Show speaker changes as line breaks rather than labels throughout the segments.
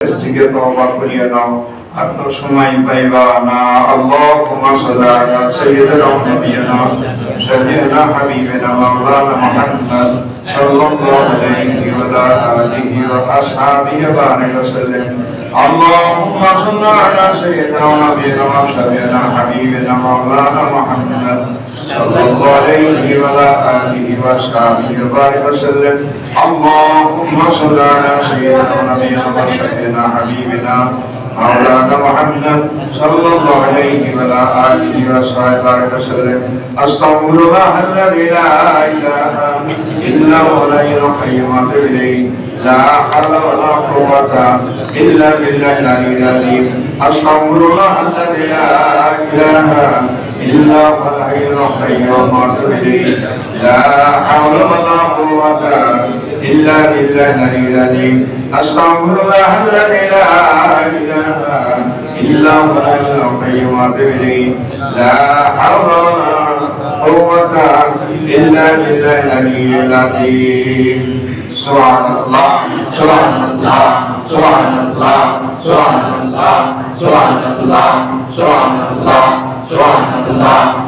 থেকে তওবা করিয়ে নাও أكثر সময় اللهم صل على سيدنا ونبينا سيدنا حبيبنا مولانا محمد صلى الله عليه وعلى آله وأصحابه وسلم. اللهم صل على سيدنا ونبينا وسيدنا حبيبنا مولانا محمد صلى الله عليه وعلى آله وأصحابه وبارك وسلم. اللهم صل على سيدنا ونبينا وسيدنا حبيبنا مولانا محمد صلى الله عليه وعلى آله وصحبه وسلم. استغفر الله الذي لا إله إلا هو الحي القيوم اليه لا حول ولا قوة إلا بالله العلي العظيم. أستغفر الله الذي لا إله إلا هو الحي القيوم إليه لا حول ولا قوة إلا بالله العظيم. أستغفر الله الذي لا إله إلا هو. القيوم إليه. لا حول ولا قوة إلا بالله العلي العظيم. سبحان الله سبحان الله سبحان الله سبحان الله سبحان الله سبحان الله سبحان الله.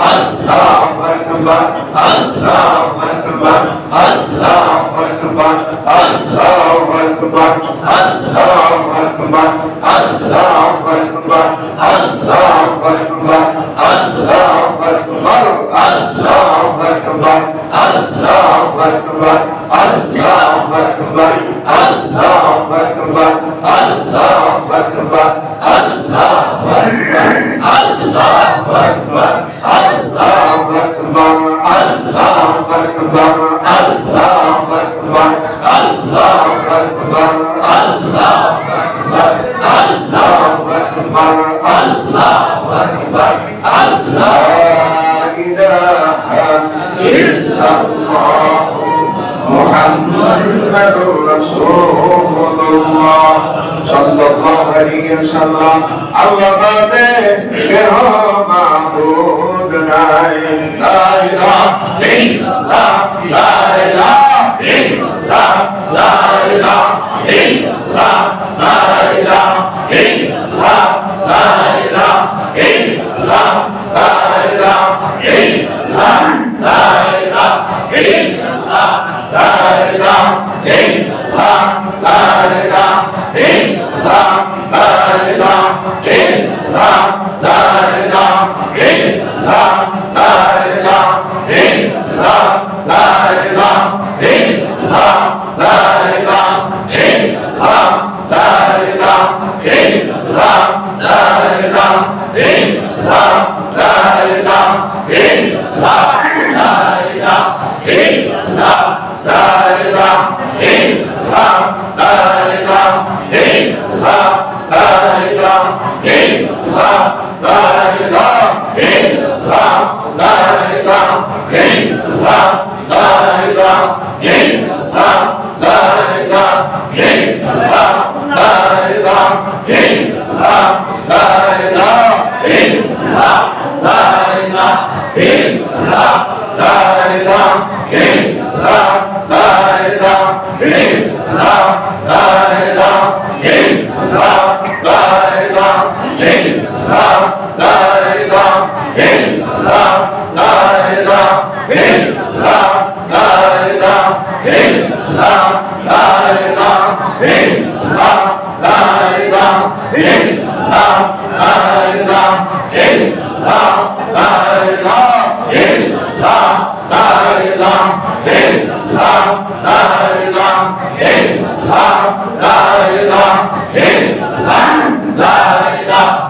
அல்லாஹ் அக்பர் அல்லாஹ் அக்பர் அல்லாஹ் அக்பர் அல்லாஹ் அக்பர் அல்லாஹ் அக்பர் அல்லாஹ் அக்பர் அல்லாஹ் அக்பர் அல்லாஹ் அக்பர் அல்லாஹ் அக்பர் அல்லாஹ் அக்பர் அல்லாஹ் அக்பர் அல்லாஹ் அக்பர் அல்லாஹ் அக்பர் அல்லாஹ் அக்பர் அல்லாஹ் அக்பர் আল্লাহ আল্লাহ কেহ মাহবুব la la la la Hey, la, la, la, hey, la. Hey! Hey, la, la, la, hey, la, la, la.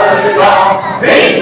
Hey!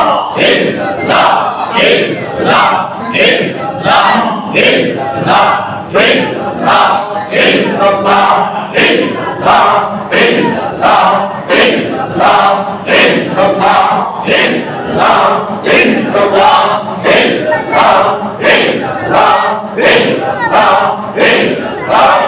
Hey!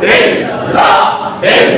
Hinda Hinda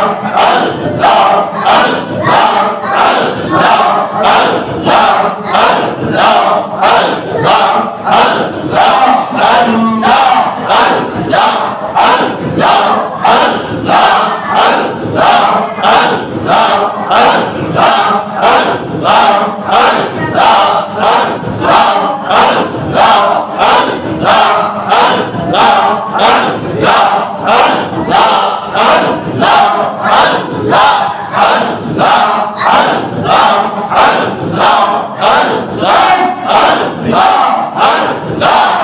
up. لا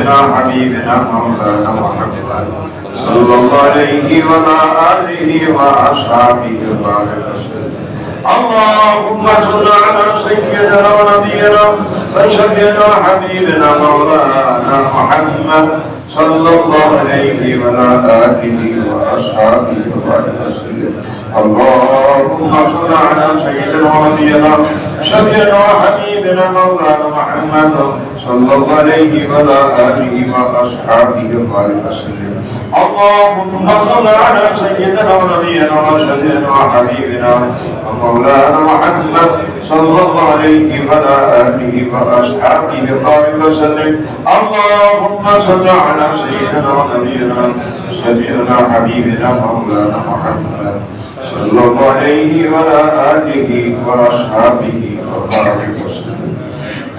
شفيعنا حبيبنا مولانا محمد صلى الله عليه وعلى آله وأصحابه وبارك. اللهم صل على سيدنا ونبينا وشفيعنا حبيبنا مولانا محمد صلى الله عليه وعلى آله وأصحابه وبارك. اللهم صل على سيدنا ونبينا شفيعنا حبيبنا مولانا محمد صلى الله عليه وعلى آله وأصحابه وبارك وسلم. اللهم صل على سيدنا ونبينا وشفيعنا حبيبنا مولانا محمد صلى الله عليه وعلى آله وأصحابه وبارك وسلم. اللهم صل على سيدنا ونبينا سيدنا حبيبنا مولانا محمد صلى الله عليه وعلى آله وأصحابه وبارك وسلم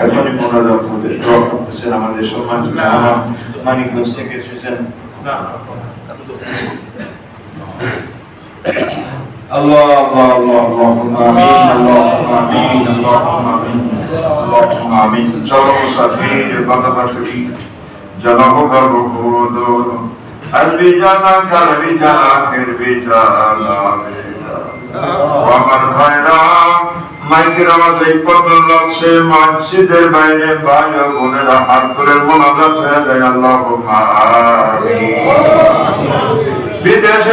এখনই মোনাজাত মধ্যে দোয়া করতেছেন আমাদের সম্মান মেহমান মানিকগঞ্জ থেকে এসেছেন الله الله الله اللهم آمين اللهم آمين اللهم آمين اللهم آمين চলো মুসাফির বাংলা শরীফ জনাব গর্ববোধ আলবি জানা কালবি জানা ফিরবি জানা আমার ভাইরা মাইকের আওয়াজ এই পর্যন্ত লাগছে। মসজিদের বাইরে ভাই ও বোনেরা হাত করে মোনাজাত হয়ে যায়। আল্লাহ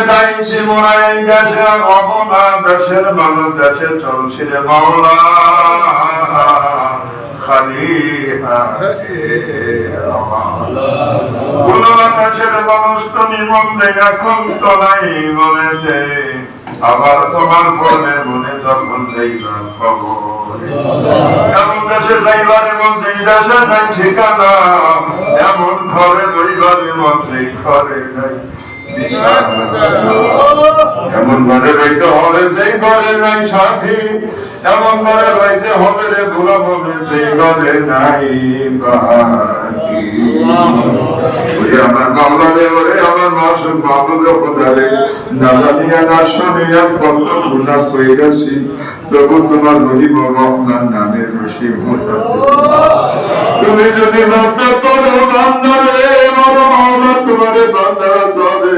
দেশে দেশের দেশে খালি মানুষ তো নিমন্ত্রণ এখন তো নাই বলেছে আবার তোমার পরে মনে যাইবার খবর এমন দেশে যাইবার এবং সেই দেশে নাই ঠিকানা, এমন ঘরে রইবার এবং সেই ঘরে নাই এমন ঘরে রইতে হবে সেই ঘরে নাই সাথী। এমন ঘরে রইতে হবে রে ভুলা হবে সেই ঘরে নাই আমার ওরে আমার কোথারে না শুনিয়া কত গুণা গেছি তবু তোমার গরিব আপনার নামের বসে তুমি যদি নষ্ট করো তোমারে তবে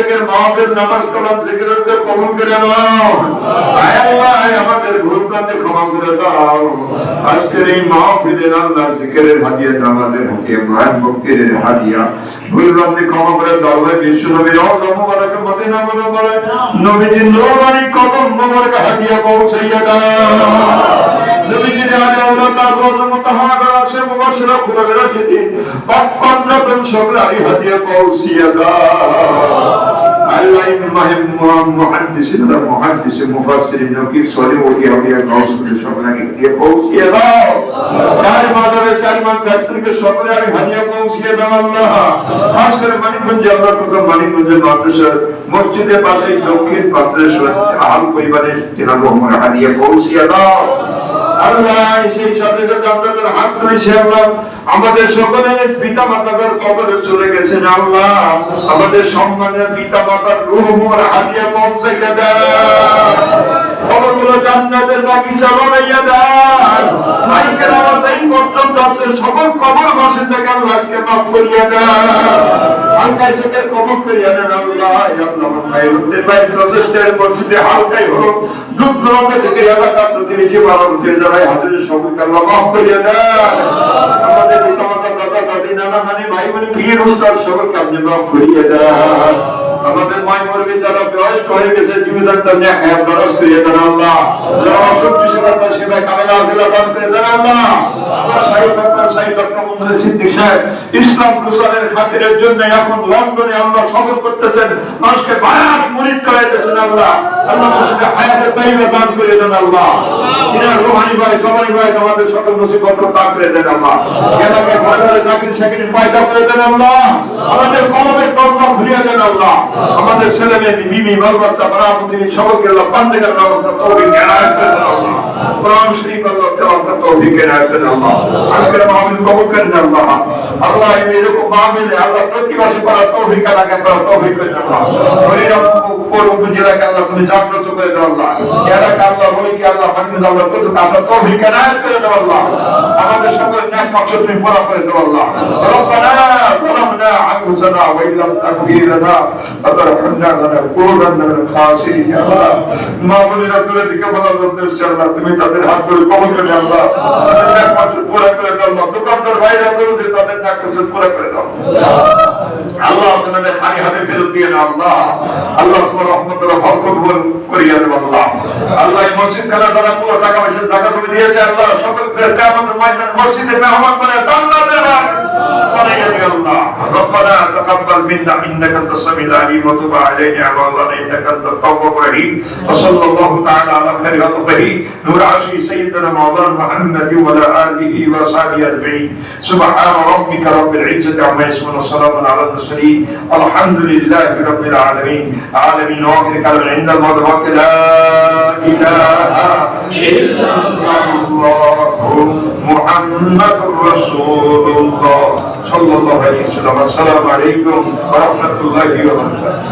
থেকে মাহফিল নামাজ কালাম জিকিরকে কবুল করে নাও। আল্লাহ আমাদের ভুল কান্দে ক্ষমা করে দাও। আজকের এই মাহফিলের আল্লাহ জিকিরের হাদিয়া নামাজের হাদিয়া মায়ের ভক্তির হাদিয়া। ভুল কান্দে ক্ষমা করে দাও বিশ্ব নবীর অজম মুবারক মদিনা মুবারক। নবীজির নূরানি কদম মুবারক হাদিয়া পৌঁছাইয়া দাও। নবীজির আগে আল্লাহ তার রোজ মুতাহারা আছে মুবাশশিরা খুলে রাখি পাঁচপান্ন সবলাই হাদিয়া পৌঁছিয়া দাও আল্লাহ ইমাম মুহাদ্দিসিন আর মুহাদ্দিসে মুফাসসিরিন নকি সরি ওলি আউলিয়া গাউসুল সবলাকে দিয়ে পৌঁছিয়ে দাও চার মাদারে চার মান ছাত্রকে সকলে আমি হাদিয়া পৌঁছিয়ে দাও আল্লাহ খাস করে মানিকগঞ্জ আল্লাহ প্রথম মানিকগঞ্জের মাদ্রাসার মসজিদের পাশে দক্ষিণ মাদ্রাসা আল পরিবারের তিনা রহমান হাদিয়া পৌঁছিয়ে দাও আমাদের সকলের পিতা মাতাদের কবরে চলে গেছেন আল্লাহ। আমাদের সম্মানের পিতা মাতার রুহ মোর হাতিয়া পৌঁছাইয়া দেয়। কবরগুলো জান্নাতের বাগিচা বানাইয়া এই সকল কবর বসে থেকে আল্লাহ আজকে মাফ করিয়া দেন আল্লাহ ভাই উঠতে পাই প্রচেষ্টার পরিস্থিতি হালকাই দূর দূরান্ত থেকে এলাকার প্রতিনিধি বাবা যারা হাজির সবুজ আল্লাহ মাফ করিয়া আমাদের পিতামাতা, দাদা, দাদি, নানা, নানি, ভাই, বোন বিয়ের উস্তাদ সকলকে আপনি মাফ করিয়া দেয় আমাদের মাই মরবি যারা বয়স্ক হয়ে গেছে জীবিতার করিয়ে ইসলাম খাতিরের জন্য এখন লন্ডনে আল্লাহ সফর করতেছেন, মানুষকে বায়াত মুরিদ করাইতেছেন আল্লাহ। মানুষকে হায়াতের দান করে দেন আল্লাহ। রোহানি ভাই, জবানি ভাই আমাদের সকল মুসিবত দান করে দেন আল্লাহ। এলাকায় বাজারে চাকরি চাকরি পয়দা করে দেন আল্লাহ। আমাদের কলমের কর্ম ঘুরিয়ে দেন আল্লাহ। আমাদের ছেলে মেয়ে, বিবি বাল বাচ্চা বারামতি সকলকে আল্লাহ পান্ডের ব্যবস্থা এনায়েত আল্লাহ। কোরআন শরীফ আল্লাহ তেলাওয়াত তৌফিক এনায়েত আল্লাহ। আজকের মাহফিল কবুল করেন আল্লাহ। আল্লাহ এরকম মাহফিলে আল্লাহ প্রতিবাসী করার তৌফিক আলাকে করার তৌফিক করে আল্লাহ। হরিরামপুর উপজেলাকে আল্লাহ তুমি জাগ্রত করে দেন আল্লাহ। এলাকা আল্লাহ বলি কি আল্লাহ আল্লাহ কত আল্লাহ তৌফিক এনায়েত করে দেন আল্লাহ আমাদের সকলের ন্যাক মাকসুদ তুমি পুরা করে দেন আল্লাহ ربنا ظلمنا انفسنا وان لم تغفر لنا وترحمنا لنكونن من الخاسرين يا الله মা বোনেরা তুলে দিকে বলা বলতে আল্লাহ তুমি তাদের হাত ধরে কবল করে আল্লাহ তাদের ন্যাক মাকসুদ পুরা করে দাও আল্লাহ দোকানদার ভাইরা বলে তাদের ন্যাক মাকসুদ পুরা করে দাও আল্লাহ তোমাদের খালি হাতে ফেরত দিয়ে না আল্লাহ আল্লাহ তোমার রহমতের বরকত করিয়া দেব আল্লাহ আল্লাহ এই মসজিদ খানা তারা পুরো টাকা পয়সা টাকা তুমি দিয়েছে আল্লাহ। সকলকে মসজিদে মেহমান করে দাল্লা ربنا تقبل منا إنك أنت السميع العليم وتب علينا يا الله إنك أنت التواب الرحيم. وصلى الله تعالى على خير خلقه نور عشر سيدنا مولانا محمد وعلى آله وصحبه أجمعين. سبحان ربك رب العزة عما يصفون وسلام على المرسلين. الحمد لله رب العالمين. عالمين واخر كلام عند المدرك لا إله إلا الله. محمد رسول الله. sallallahu alaihi wasallam assalamu alaikum wa rahmatullahi wa barakatuh